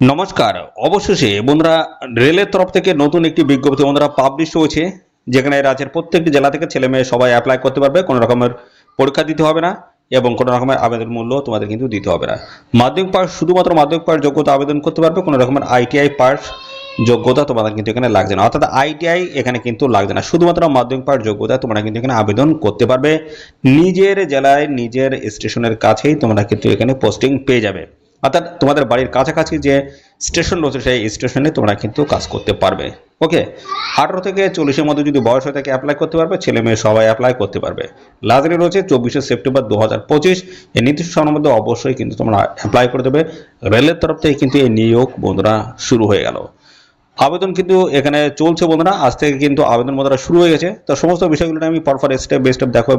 নমস্কার। অবশেষে বন্ধুরা, রেলের তরফ থেকে নতুন একটি বিজ্ঞপ্তি বন্ধুরা পাবলিশ হয়েছে, যেখানে রাজ্যের প্রত্যেকটি জেলা থেকে ছেলে মেয়ে সবাই অ্যাপ্লাই করতে পারবে, কোনো রকমের পরীক্ষা দিতে হবে না, এবং কোনো রকমের আবেদন মূল্য তোমাদের কিন্তু দিতে হবে না। মাধ্যমিক পাস শুধুমাত্র মাধ্যমিক পাস যোগ্যতা আবেদন করতে পারবে, কোনো রকমের আইটিআই পাস যোগ্যতা তোমাদের কিন্তু এখানে লাগছে না। অর্থাৎ আইটিআই এখানে কিন্তু লাগছে না। শুধুমাত্র মাধ্যমিক পাস যোগ্যতা তোমরা কিন্তু এখানে আবেদন করতে পারবে। নিজের জেলায়, নিজের স্টেশনের কাছেই তোমরা কিন্তু এখানে পোস্টিং পেয়ে যাবে। অর্থাৎ তোমাদের বাড়ির কাছাকাছি যে স্টেশন রয়েছে, সেই স্টেশনে তোমরা কিন্তু কাজ করতে পারবে। ওকে আঠারো থেকে চল্লিশের মধ্যে যদি বয়স হয়ে থাকে অ্যাপ্লাই করতে পারবে, ছেলে মেয়ে সবাই অ্যাপ্লাই করতে পারবে। লাস্ট ডেট রয়েছে চব্বিশে সেপ্টেম্বর দু হাজার পঁচিশ। এই নির্দিষ্ট সময়ের মধ্যে অবশ্যই কিন্তু তোমরা অ্যাপ্লাই করে দেবে। রেলের তরফ থেকে কিন্তু এই নিয়োগ বন্ধুরা শুরু হয়ে গেল। আবেদন কিন্তু এখানে চলছে বন্ধুরা। আজ থেকে কিন্তু আবেদন বন্ধুরা শুরু হয়ে গেছে। তো সমস্ত বিষয়গুলো আমি পরপর স্টেপ বাই স্টেপ দেখো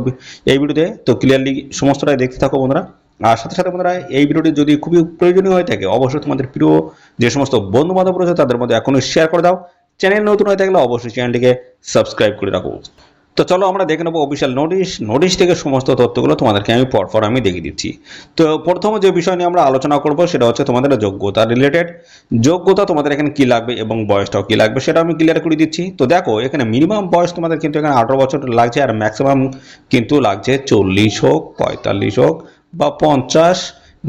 এই ভিডিওতে। তো ক্লিয়ারলি সমস্তটাই দেখতে থাকো বন্ধুরা। আর সাথে সাথে বন্ধুরা, এই ভিডিওটি যদি খুবই প্রয়োজনীয় হয়ে থাকে, অবশ্যই তোমাদের প্রিয় যে সমস্ত বন্ধু বান্ধব রয়েছে তাদের মধ্যে এখনই শেয়ার করে দাও। চ্যানেল নতুন হয়ে থাকলে অবশ্যই চ্যানেলটিকে সাবস্ক্রাইব করে রাখো। তো চলো আমরা দেখে নেব অফিসিয়াল নোটিশ নোটিশ থেকে সমস্ত তথ্যগুলো তোমাদেরকে আমি পরপর আমি দেখিয়ে দিচ্ছি। তো প্রথম যে বিষয় নিয়ে আমরা আলোচনা করব, সেটা হচ্ছে তোমাদের যোগ্যতা রিলেটেড যোগ্যতা তোমাদের এখানে কি লাগবে এবং বয়সটাও কি লাগবে, সেটা আমি ক্লিয়ার করে দিচ্ছি। তো দেখো, এখানে মিনিমাম বয়স তোমাদের কিন্তু এখানে আঠারো বছর লাগছে, আর ম্যাক্সিমাম কিন্তু লাগছে চল্লিশ হোক, পঁয়তাল্লিশ হোক বা পঞ্চাশ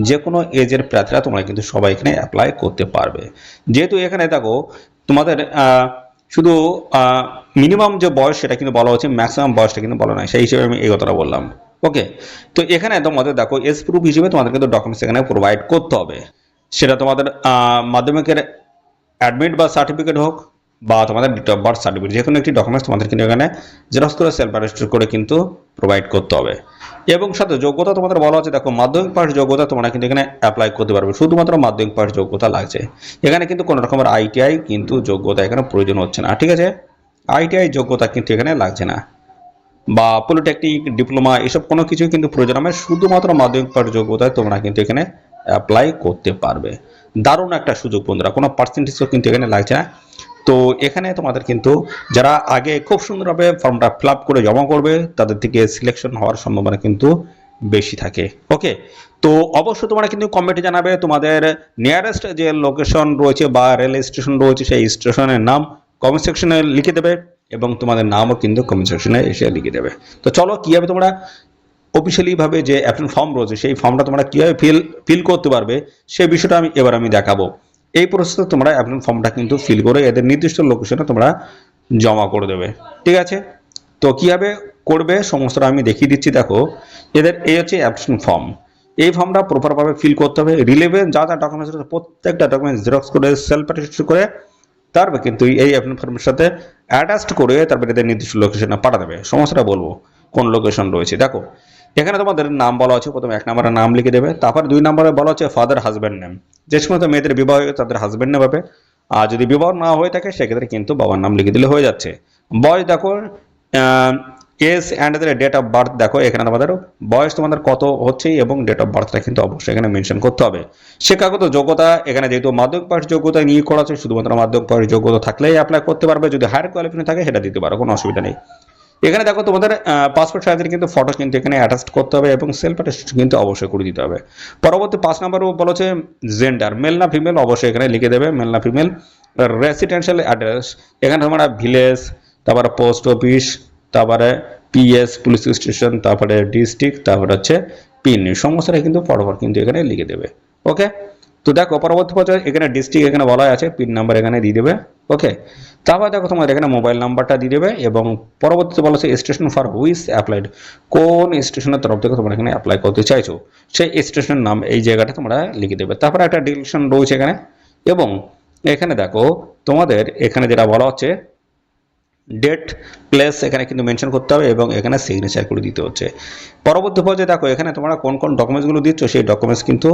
যে কোনো এজের প্রার্থীরা তোমরা কিন্তু সবাই এখানে অ্যাপ্লাই করতে পারবে। যেহেতু এখানে দেখো, তোমাদের শুধু মিনিমাম যে বয়স সেটা কিন্তু বলা হচ্ছে ম্যাক্সিমাম বয়সটা কিন্তু বলা নয় সেই হিসেবে আমি এই কথাটা বললাম। ওকে তো এখানে তোমাদের দেখো এস প্রুফ হিসেবে তোমাদের কিন্তু ডকুমেন্টস এখানে প্রোভাইড করতে হবে। সেটা তোমাদের মাধ্যমিকের অ্যাডমিট বা সার্টিফিকেট হোক বা তোমাদের ডেট অফ বার্থ সার্টিফিকেট যে কোনো একটি ডকুমেন্টস তোমাদের কিন্তু এখানে জেরক্স করে সেলফ অ্যারেস্ট করে কিন্তু প্রোভাইড করতে হবে। এবং সাথে যোগ্যতা তোমাদের বলা হচ্ছে দেখো মাধ্যমিক পাস যোগ্যতা তোমরা কিন্তু এখানে অ্যাপ্লাই করতে পারবে। শুধুমাত্র মাধ্যমিক পাস যোগ্যতা লাগছে। এখানে কিন্তু কোনো রকমের আইটিআই কিন্তু যোগ্যতা এখানে প্রয়োজন হচ্ছে না, ঠিক আছে? আইটিআই যোগ্যতা কিন্তু এখানে লাগছে না। বা পলিটেকনিক ডিপ্লোমা এসব কোনো কিছুই কিন্তু প্রয়োজন হবে শুধুমাত্র মাধ্যমিক পাস যোগ্যতায় তোমরা কিন্তু এখানে অ্যাপ্লাই করতে পারবে। দারুণ একটা সুযোগ বন্ধুরা, কোনো পার্সেন্টেজও কিন্তু এখানে লাগছে না। তো এখানে তোমাদের কিন্তু যারা আগে খুব সুন্দরভাবে ফর্মটা ফিল আপ করে জমা করবে, তাদের থেকে সিলেকশন হওয়ার সম্ভাবনা কিন্তু বেশি থাকে। ওকে তো অবশ্যই তোমরা কিন্তু কমেন্টে জানাবে তোমাদের নিয়ারেস্ট যে লোকেশন রয়েছে বা রেল স্টেশন রয়েছে, সেই স্টেশনের নাম কমেন্ট সেকশনে লিখে দেবে এবং তোমাদের নামও কিন্তু কমেন্ট সেকশনে এসে লিখে দেবে। তো চলো, কীভাবে তোমরা অফিসিয়ালি ভাবে যে অ্যাপ্লিকেশন ফর্ম রয়েছে, সেই ফর্মটা তোমরা কীভাবে ফিল ফিল করতে পারবে সেই বিষয়টা আমি, এবার আমি দেখাবো। এই প্রসেসে তোমরা অ্যাপ্লিকেশন ফর্মটা কিন্তু ফিল করে এদের নির্দিষ্ট লোকেশনে তোমরা জমা করে দেবে। ঠিক আছে? তো কীভাবে করবে সমস্তটা আমি দেখিয়ে দিচ্ছি, দেখো। এদের এই হচ্ছে অ্যাপ্লিকেশন ফর্ম এই ফর্মটা প্রপারভাবে ফিল করতে হবে। রিলেভেন্ট যা যা ডকুমেন্টস রয়েছে, প্রত্যেকটা ডকুমেন্টস জেরক্স করে সেলফ অ্যাটেস্ট করে, তারপর কিন্তু এই অ্যাপ্লিকেশন ফর্মের সাথে অ্যাটাচড করে তারপরে এদের নির্দিষ্ট লোকেশনে পাঠাতে হবে। সমস্তটা বলব, কোন লোকেশন রয়েছে। দেখো এখানে তোমাদের নাম বলা আছে, প্রথমে এক নম্বরে নাম লিখে দেবে, তারপর দুই নম্বরে বলা হচ্ছে ফাদার হাজব্যান্ড নেম যে সমস্ত মেয়েদের বিবাহ হয়ে, তাদের হাজব্যান্ড নেম হবে। আর যদি বিবাহ না হয়ে থাকে, সেক্ষেত্রে কিন্তু বাবার নাম লিখে দিলে হয়ে যাচ্ছে। বয়স দেখো S and date of birth দেখো, এখানে তোমাদের বয়স তোমাদের কত হচ্ছে এবং ডেট অফ বার্থটা কিন্তু অবশ্যই এখানে মেনশন করতে হবে। শিক্ষাগত যোগ্যতা, এখানে যেহেতু মাধ্যমিক পাস যোগ্যতা নিয়ে করা আছে, শুধুমাত্র মাধ্যমিক পাস যোগ্যতা থাকলেই অ্যাপ্লাই করতে পারবে। যদি হায়ার কোয়ালিফিকেশন থাকে, সেটা দিতে পারো, কোনো অসুবিধা নেই। এখানে দেখো তোমাদের পাসপোর্ট সাইজের কিন্তু ফটো কিন্তু এখানে অ্যাটাচ করতে হবে এবং সেলফ অ্যাটাচ কিন্তু অবশ্যই করে দিতে হবে। পরবর্তী পাঁচ নম্বর বলা হচ্ছে জেন্ডার মেল না ফিমেল অবশ্যই এখানে লিখে দেবে মেল না ফিমেল রেসিডেন্সিয়াল অ্যাড্রেস এখানে তোমরা ভিলেজ তারপরে পোস্ট অফিস তারপরে পিএস পুলিশ স্টেশন তারপরে ডিস্ট্রিক্ট তারপরে হচ্ছে পিন সমস্তটা কিন্তু পরপর কিন্তু এখানে লিখে দেবে। ওকে তো দেখো, পরবর্তী পর্যায়ে এখানে ডিস্ট্রিক্ট এখানে বলা আছে পিন নাম্বার এখানে দিয়ে দেবে। ওকে তারপর দেখো তোমাদের এখানে মোবাইল নাম্বারটা দিয়ে দেবে এবং পরবর্তীতে বলা স্টেশন ফর হুইস অ্যাপ্লাইড কোন স্টেশনের তরফ থেকে তোমরা এখানে অ্যাপ্লাই করতে চাইছো, সেই স্টেশনের নাম এই জায়গাটা তোমরা লিখে দেবে। তারপরে একটা ডিরেকশন রয়েছে এখানে এবং এখানে দেখো তোমাদের এখানে যেটা বলা হচ্ছে ডেট প্লেস এখানে কিন্তু মেনশন করতে হবে এবং এখানে সিগনেচার করে দিতে হচ্ছে। পরবর্তী পর্যায়ে দেখো, এখানে তোমরা কোন কোন ডকুমেন্টসগুলো দিচ্ছ, সেই ডকুমেন্টস কিন্তু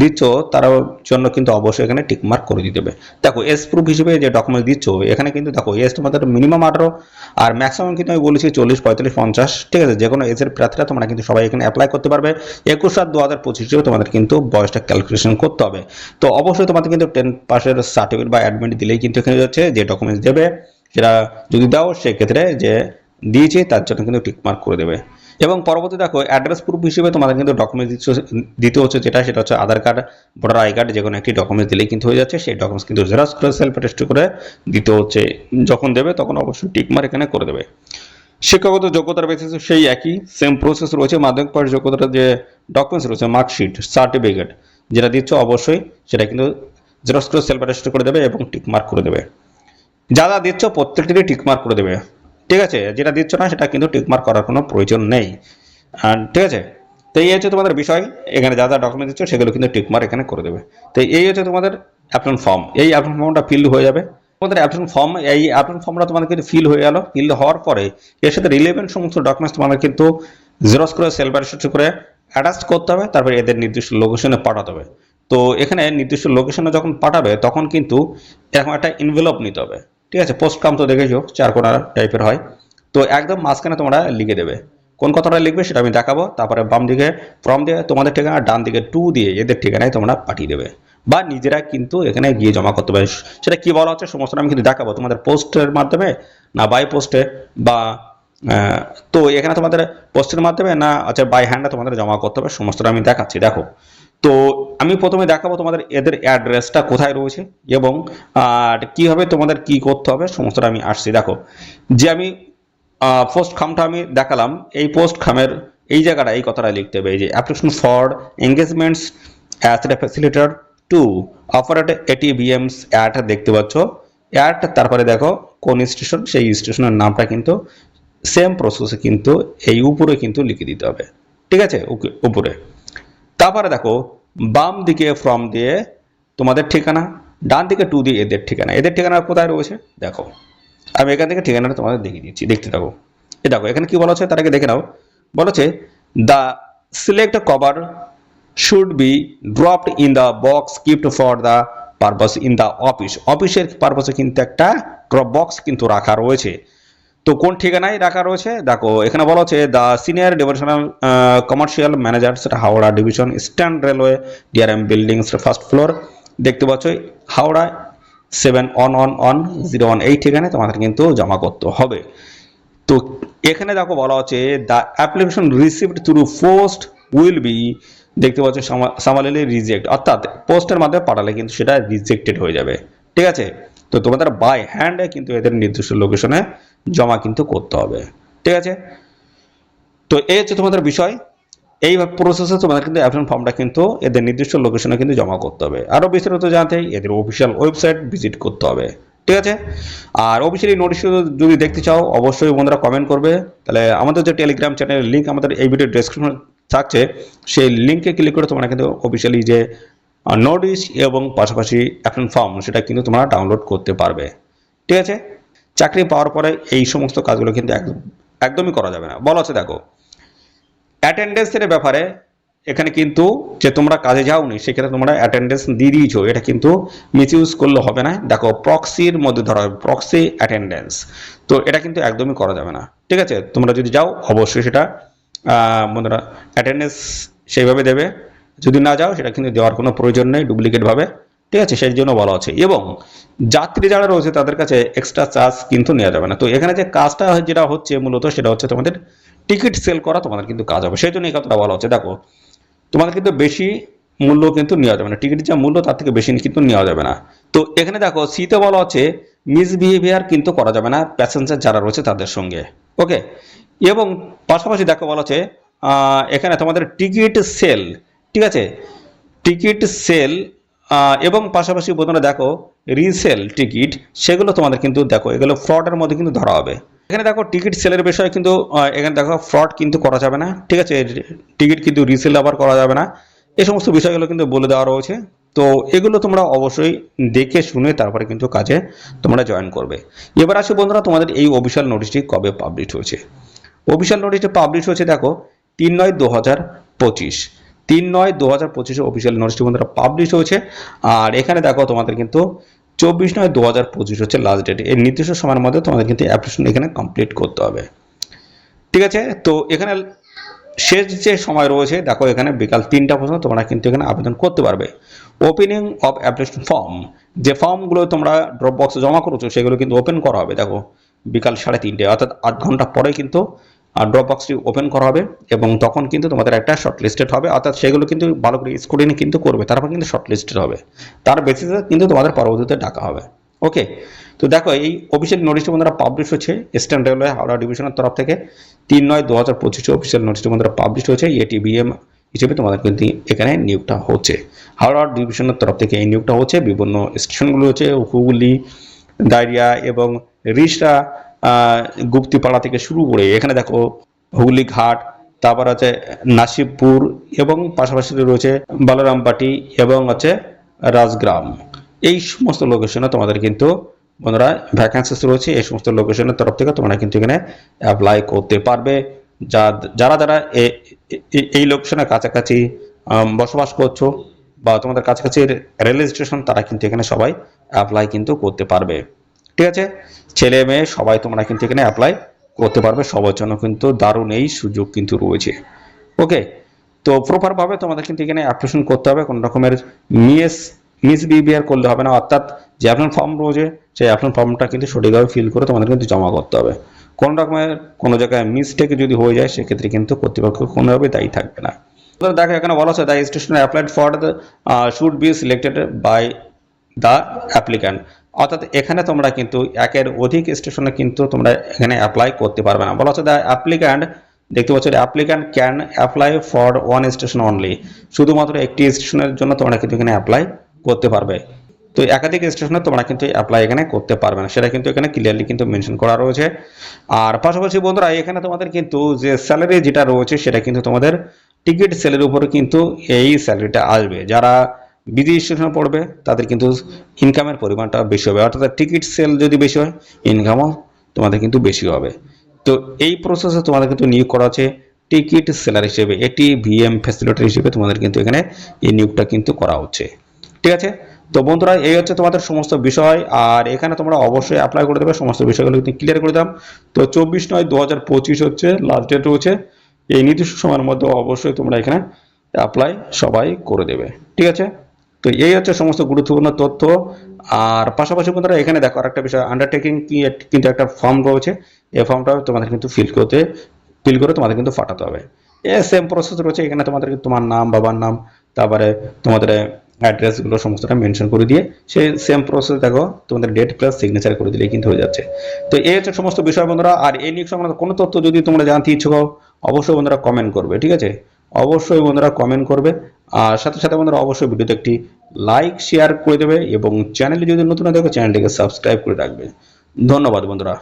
দিচ্ছ তার জন্য কিন্তু অবশ্যই এখানে টিক মার্ক করে দিতে হবে। দেখো এস প্রুফ হিসেবে যে ডকুমেন্টস দিচ্ছ, এখানে কিন্তু দেখো এস তোমাদের মিনিমাম আঠারো, আর ম্যাক্সিমাম কিন্তু আমি বলেছি চল্লিশ, পঁয়তাল্লিশ, পঞ্চাশ, ঠিক আছে? যে কোনো এজের প্রার্থীরা তোমরা কিন্তু সবাই এখানে অ্যাপ্লাই করতে পারবে। একুশ সাত দু হাজার পঁচিশ হিসেবে তোমাদের কিন্তু বয়সটা ক্যালকুলেশন করতে হবে। তো অবশ্যই তোমাদের কিন্তু টেন পাসের সার্টিফিকেট বা অ্যাডমিট দিলেই কিন্তু এখানে হচ্ছে যে ডকুমেন্টস দেবে। সেটা যদি দাও, সেক্ষেত্রে যে দিয়েছে, তার জন্য কিন্তু টিকমার্ক করে দেবে। এবং পরবর্তী দেখো অ্যাড্রেস প্রুফ হিসেবে তোমাদের কিন্তু ডকুমেন্টস দিতে হচ্ছে যেটা, সেটা হচ্ছে Aadhaar card voter I card যে কোনো একটি ডকুমেন্টস দিলেই কিন্তু হয়ে যাচ্ছে। সেই ডকুমেন্টস কিন্তু জেরক্স করে সেলফ অ্যাটেস্ট করে দিতে হচ্ছে। যখন দেবে, তখন অবশ্যই টিকমার এখানে করে দেবে। শিক্ষাগত যোগ্যতার বেসিসে সেই একই সেম প্রসেস রয়েছে। মাধ্যমিক পাশ যোগ্যতার যে ডকুমেন্টস রয়েছে মার্কশিট সার্টিফিকেট যেটা দিচ্ছ, অবশ্যই সেটা কিন্তু জেরক্স করে সেলফ অ্যাটেস্ট করে দেবে এবং টিকমার্ক করে দেবে। যা যা দিচ্ছ প্রত্যেকটিরই টিকমার্ক করে দেবে। ঠিক আছে? যেটা দিচ্ছ না, সেটা কিন্তু টিকমার্ক করার কোনো প্রয়োজন নেই। ঠিক আছে? তো এই হচ্ছে তোমাদের বিষয়। এখানে যা যা ডকুমেন্ট দিচ্ছ, সেগুলো কিন্তু টিকমার্ক এখানে করে দেবে। তো এই হচ্ছে তোমাদের অ্যাপ্লিকেশন ফর্ম এই অ্যাপ্লিকেশন ফর্মটা ফিল হয়ে যাবে। তোমাদের অ্যাপ্লিকেশন ফর্ম এই অ্যাপ্লিকেশন ফর্মটা তোমাদের কিন্তু ফিল হয়ে গেল। ফিল হওয়ার পরে এর সাথে রিলেভেন্ট সমস্ত ডকুমেন্টস তোমাদের কিন্তু জেরক্স করে সেলফ অ্যাটেস্ট করে অ্যাটাচ করতে হবে। তারপরে এদের নির্দিষ্ট লোকেশনে পাঠাতে হবে। তো এখানে নির্দিষ্ট লোকেশনে যখন পাঠাবে, তখন কিন্তু এরকম একটা ইনভেলপ নিতে হবে। ঠিক আছে পোস্ট কাম তো দেখেছ, চার কোনা টাইপের হয়। তো একদম মাঝখানে তোমরা লিখে দেবে। কোন কথাটা লিখবে সেটা আমি দেখাবো, তারপরে বাম দিকে ফর্ম দিয়ে তোমাদের ঠিকানা, ডান দিকে টু দিয়ে এদের ঠিকানায় তোমরা পাঠিয়ে দেবে। বা নিজেরা কিন্তু এখানে গিয়ে জমা করতে পারে সেটা কি বলা হচ্ছে সমস্ত আমি কিন্তু দেখাবো। তোমাদের পোস্টের মাধ্যমে না বাই পোস্টে বা তো এখানে তোমাদের পোস্টের মাধ্যমে না আচ্ছা বাই হ্যান্ডে তোমাদের জমা করতে হবে, সমস্তটা আমি দেখাচ্ছি। দেখো তো আমি প্রথমে দেখাবো তোমাদের এদের অ্যাড্রেসটা কোথায় রয়েছে এবং, আর কীভাবে তোমাদের কি করতে হবে, সমস্তটা আমি আসছি। দেখো, যে আমি পোস্ট খামটা আমি দেখালাম, এই পোস্ট খামের এই জায়গাটা, এই কথাটা লিখতে হবে, এই যে application for engagements as a facilitator to operate ATVMs at দেখতে পাচ্ছ অ্যাট তারপরে দেখো, কোন স্টেশন সেই স্টেশনের নামটা কিন্তু সেম প্রসেসে কিন্তু এই উপরে কিন্তু লিখে দিতে হবে। ঠিক আছে? ওকে, উপরে। তারপরে দেখো, বাম দিকে ফ্রম দিয়ে তোমাদের ঠিকানা, ডান দিকে টু দিয়ে এদের ঠিকানা। এদের ঠিকানা কোথায় রয়েছে? দেখো, আমি এখান থেকে ঠিকানাটা তোমাদের দেখিয়ে দিচ্ছি, দেখতে থাকো। এ দেখো, এখানে কি বলা হচ্ছে তার আগে দেখে নাও। বলা হচ্ছে the select cover should be dropped in the box kept for the purpose in the office অফিসের পারপাসে কিন্তু একটা ড্রপ বক্স কিন্তু রাখা রয়েছে। তো কোন ঠিকানায় রাখা রয়েছে? দেখো, এখানে বলা হচ্ছে the senior divisional commercial manager সেটা Howrah division eastern railway DRM building first floor দেখতে পাচ্ছ, Howrah seven one one one zero one এই ঠিকানায় তোমাদের কিন্তু জমা করতে হবে। তো এখানে দেখো বলা হচ্ছে the application received through post will be দেখতে পাচ্ছ সামালিলি রিজেক্ট অর্থাৎ পোস্টের মাধ্যমে পাঠালে কিন্তু সেটা রিজেক্টেড হয়ে যাবে। ঠিক আছে? তো তোমাদের বাই হ্যান্ডে কিন্তু এদের নির্দিষ্ট লোকেশনে জমা কিন্তু করতে হবে। ঠিক আছে? তো এই হচ্ছে তোমাদের বিষয়। এই প্রসেসে তোমাদের কিন্তু অ্যাপ্লিকেশন ফর্মটা কিন্তু এদের নির্দিষ্ট লোকেশনে কিন্তু জমা করতে হবে। আরও বিস্তারিত জানতে এদের অফিসিয়াল ওয়েবসাইট ভিজিট করতে হবে। ঠিক আছে? আর অফিসিয়ালি নোটিশ যদি দেখতে চাও, অবশ্যই বন্ধুরা কমেন্ট করবে। তাহলে আমাদের যে টেলিগ্রাম চ্যানেলের লিঙ্ক আমাদের এই ভিডিও ডেসক্রিপশনে থাকছে, সেই লিঙ্কে ক্লিক করে তোমরা কিন্তু অফিসিয়ালি যে নোটিশ এবং পাশাপাশি অ্যাপ্লিকেশন ফর্ম সেটা কিন্তু তোমরা ডাউনলোড করতে পারবে। ঠিক আছে? চাকরি পাওয়ার পরে এই সমস্ত কাজগুলো কিন্তু এক- একদমই করা যাবে না। বলা হচ্ছে দেখো অ্যাটেন্ডেন্সের ব্যাপারে এখানে কিন্তু যে তোমরা কাজে যাওনি সেখানে তোমরা অ্যাটেন্ডেন্স দিয়ে দিয়েছ। এটা কিন্তু মিস ইউজ করলে হবে না। দেখো প্রক্সির মধ্যে ধরা হবে প্রক্সি অ্যাটেন্ডেন্স তো এটা কিন্তু একদমই করা যাবে না। ঠিক আছে? তোমরা যদি যাও, অবশ্যই সেটা বন্ধুরা অ্যাটেন্ডেন্স সেইভাবে দেবে। যদি না যাও, সেটা কিন্তু দেওয়ার কোনো প্রয়োজন নেই ডুপ্লিকেটভাবে ঠিক আছে, সেই জন্য বলা হচ্ছে এবং যাত্রী যারা রয়েছে, তাদের কাছে এক্সট্রা চার্জ কিন্তু নেওয়া যাবে না। তো এখানে যে কাজটা যেটা হচ্ছে মূলত, সেটা হচ্ছে তোমাদের টিকিট সেল করা, তোমাদের কিন্তু কাজ হবে। সেই জন্য এই কথাটা বলা হচ্ছে। দেখো, তোমাদের কিন্তু বেশি মূল্য কিন্তু নেওয়া যাবে না। টিকিটের যা মূল্য, তার থেকে বেশি কিন্তু নেওয়া যাবে না। তো এখানে দেখো সিতে বলা হচ্ছে মিসবিহেভিয়ার কিন্তু করা যাবে না প্যাসেঞ্জার যারা রয়েছে, তাদের সঙ্গে। ওকে এবং পাশাপাশি দেখো, বলা হচ্ছে এখানে তোমাদের টিকিট সেল ঠিক আছে? টিকিট সেল এবং পাশাপাশি বন্ধুরা দেখো রিসেল টিকিট সেগুলো তোমাদের কিন্তু দেখো, এগুলো ফ্রডের মধ্যে কিন্তু ধরা হবে। এখানে দেখো টিকিট সেলের বিষয়ে কিন্তু এখানে দেখো ফ্রড কিন্তু করা যাবে না, ঠিক আছে? টিকিট কিন্তু রিসেল আবার করা যাবে না। এই সমস্ত বিষয়গুলো কিন্তু বলে দেওয়া রয়েছে। তো এগুলো তোমরা অবশ্যই দেখে শুনে তারপরে কিন্তু কাজে তোমরা জয়েন করবে। এবার আসি বন্ধুরা, তোমাদের এই অফিসিয়াল নোটিশটি কবে পাবলিশ হয়েছে? অফিসিয়াল নোটিশটি পাবলিশ হয়েছে, দেখো, তিন নয় দু হাজার পঁচিশ। তিন নয় দু হাজার পঁচিশে অফিসিয়াল নোটিশটি বন্ধুরা পাবলিশ হয়েছে। আর এখানে দেখো তোমাদের কিন্তু চব্বিশ নয় দু হাজার পঁচিশ হচ্ছে লাস্ট ডেট এই নির্দিষ্ট সময়ের মধ্যে তোমাদের কিন্তু অ্যাপ্লিকেশন এখানে কমপ্লিট করতে হবে। ঠিক আছে? তো এখানে শেষ যে সময় রয়েছে, দেখো এখানে বিকাল তিনটা পর্যন্ত তোমরা কিন্তু এখানে আবেদন করতে পারবে। ওপেনিং অফ অ্যাপ্লিকেশন ফর্ম যে ফর্মগুলো তোমরা ড্রপ বক্সে জমা করেছ, সেগুলো কিন্তু ওপেন করা হবে। দেখো, বিকাল সাড়ে তিনটে, অর্থাৎ আধ ঘণ্টা পরে কিন্তু ড্রপ বক্সটি ওপেন করা হবে এবং তখন কিন্তু তোমাদের একটা শর্ট লিস্টেড হবে। অর্থাৎ সেগুলো কিন্তু ভালো করে স্ক্রিনে কিন্তু করবে, তারপর কিন্তু শর্ট লিস্টেড হবে। তার বেসিসে কিন্তু তোমাদের পরবর্তীতে ডাকা হবে। ওকে তো দেখো, এই অফিসিয়াল নোটিশটি বন্ধুরা পাবলিশ হচ্ছে ইস্টার্ন রেলওয়ে হাওড়া ডিভিশনের তরফ থেকে। তিন নয় দু হাজার পঁচিশে অফিসিয়াল নোটিশটি বন্ধুরা পাবলিশ হয়েছে। এটিবিএম হিসেবে তোমাদের কিন্তু এখানে নিয়োগটা হচ্ছে। হাওড়া ডিভিশনের তরফ থেকে এই নিয়োগটা হচ্ছে। বিভিন্ন স্টেশনগুলো হচ্ছে হুগলি ডায়রিয়া এবং রিসরা গুপ্তিপাড়া থেকে শুরু করে, এখানে দেখো হুগলি ঘাট তারপর আছে নাসিবপুর এবং পাশাপাশি রয়েছে বালরামবাটি এবং হচ্ছে রাজগ্রাম। এই সমস্ত লোকেশনে তোমাদের কিন্তু বন্ধুরা ভ্যাকান্সিস রয়েছে, এই সমস্ত লোকেশনের তরফ থেকে তোমরা কিন্তু এখানে অ্যাপ্লাই করতে পারবে। যা, যারা যারা এই লোকেশনের কাছাকাছি বসবাস করছ বা তোমাদের কাছাকাছি রেল স্টেশন তারা কিন্তু এখানে সবাই অ্যাপ্লাই কিন্তু করতে পারবে। ঠিক আছে? ছেলে মেয়ে, সবাই তোমরা কিন্তু এখানে অ্যাপ্লাই করতে পারবে। সবার জন্য কিন্তু দারুণ এই সুযোগ কিন্তু রয়েছে। ওকে তো প্রপারভাবে তোমাদের কিন্তু এখানে অ্যাপ্লিকেশন করতে হবে। কোনো রকমের মিস মিস বিহেভিয়ার করলে হবে না। অর্থাৎ যে অ্যাপ্লিকেশন ফর্ম রয়েছে, সেই অ্যাপ্লিকেশন ফর্মটা কিন্তু সঠিকভাবে ফিল করে তোমাদের কিন্তু জমা করতে হবে। কোনো রকমের কোনো জায়গায় মিসটেক যদি হয়ে যায়, সেক্ষেত্রে কিন্তু কর্তৃপক্ষ কোনোভাবে দায়ী থাকবে না। দেখো, এখানে বলা হচ্ছে the station applied for the should be selected by the applicant অর্থাৎ এখানে তোমরা কিন্তু একের অধিক স্টেশনে কিন্তু তোমরা এখানে অ্যাপ্লাই করতে পারবে না। বলা হচ্ছে দ্য অ্যাপ্লিক্যান্ট দেখতে পাচ্ছ applicant can apply for one station only শুধুমাত্র একটি স্টেশনের জন্য তোমরা কিন্তু এখানে অ্যাপ্লাই করতে পারবে। তো একাধিক স্টেশনে তোমরা কিন্তু অ্যাপ্লাই এখানে করতে পারবে না। সেটা কিন্তু এখানে ক্লিয়ারলি কিন্তু মেনশন করা রয়েছে। আর পাশাপাশি বন্ধুরা, এখানে তোমাদের কিন্তু যে স্যালারি যেটা রয়েছে, সেটা কিন্তু তোমাদের টিকিট সেলের উপরে কিন্তু এই স্যালারিটা আসবে। যারা বিদেশি স্টেশনে পড়বে, তাদের কিন্তু ইনকামের পরিমাণটা বেশি হবে। অর্থাৎ টিকিট সেল যদি বেশি হয় ইনকামও তোমাদের কিন্তু বেশি হবে। তো এই প্রসেসে তোমাদের কিন্তু নিয়োগ করা আছে টিকিট সেলার হিসেবে একটি ভিএম ফ্যাসিলিটি হিসেবে তোমাদের কিন্তু এখানে এই নিয়োগটা কিন্তু করা হচ্ছে। ঠিক আছে? তো বন্ধুরা, এই হচ্ছে তোমাদের সমস্ত বিষয়। আর এখানে তোমরা অবশ্যই অ্যাপ্লাই করে দেবে, সমস্ত বিষয়গুলো কিন্তু ক্লিয়ার করে দাম তো চব্বিশ নয়, দু হাজার পঁচিশ হচ্ছে লাস্ট ডেট রয়েছে। এই নির্দিষ্ট সময়ের মধ্যে অবশ্যই তোমরা এখানে অ্যাপ্লাই সবাই করে দেবে। ঠিক আছে? তো এই হচ্ছে সমস্ত গুরুত্বপূর্ণ তথ্য। আর পাশাপাশি বন্ধুরা, এখানে দেখো আরেকটা বিষয় আন্ডারটেকিং কি, কিন্তু একটা ফর্ম রয়েছে। এই ফর্মটা তোমাদের কিন্তু ফিল করতে ফিল করে তোমাদের কিন্তু ফাটাতে হবে। এ সেম প্রসেস রয়েছে, এখানে তোমাদের তোমার নাম, বাবার নাম, তারপরে তোমাদের অ্যাড্রেসগুলো সমস্তটা মেনশন করে দিয়ে, সেই সেম প্রসেস দেখো, তোমাদের ডেট প্লাস সিগনেচার করে দিলে কিন্তু হয়ে যাচ্ছে। তো এই হচ্ছে সমস্ত বিষয় বন্ধুরা, আর এই নিয়ে সংক্রান্ত কোনো তথ্য যদি তোমরা জানতে ইচ্ছুক অবশ্যই বন্ধুরা কমেন্ট করবে, ঠিক আছে? অবশ্যই বন্ধুরা কমেন্ট করবে। আর সাথে সাথে বন্ধুরা অবশ্যই ভিডিওতে একটি লাইক শেয়ার করে দেবে এবং চ্যানেলে যদি নতুন দেখো চ্যানেলটিকে সাবস্ক্রাইব করে রাখবে। ধন্যবাদ বন্ধুরা।